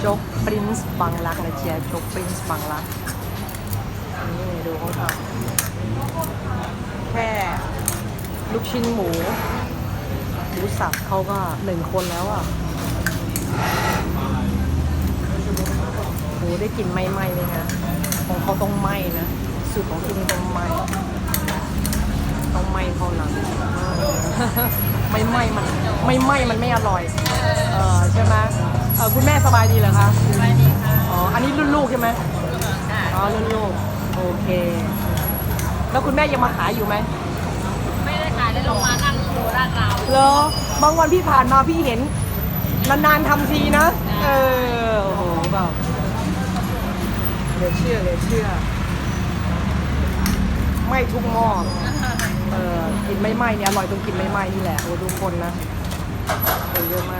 โจ๊กปรินซ์บางรักนะเชียโจ๊กปรินซ์บางรักนี่ดูเขาทำแค่ลูกชิ้นหมูหมูสับเขาก็หนึ่งคนแล้วอะโหได้กลิ่นไหม้ๆเลยนะของเขาต้องไหม้นะสูตรของที่นี่ต้องไหม้ต้องไหม้เท่านั้นไม่ไหม้มันไม่ไหม้มันไม่อร่อย เออใช่ไหม คุณแม่สบายดีเหรอคะสวัสดีค่ะ อ๋อ อันนี้รุ่นลูกใช่ไหมค่ะอ๋อ รุ่นลูก โอเค แล้วคุณแม่ยังมาขายอยู่ไหม ไม่ได้ขายได้ลงมานั่งดูร้านเราเหรอบางวันพี่ผ่านมาพี่เห็น นานๆทำทีนะ เออ โอ้โหแบบเหลือเชื่อเหลือเชื่อ ไม่ทุกหม้อ เออ กินไม่ไหม้เนี่ยอร่อยตรงกินไม่ไหม้นี่แหละ โอ้ดูคนนะคนเยอะมาก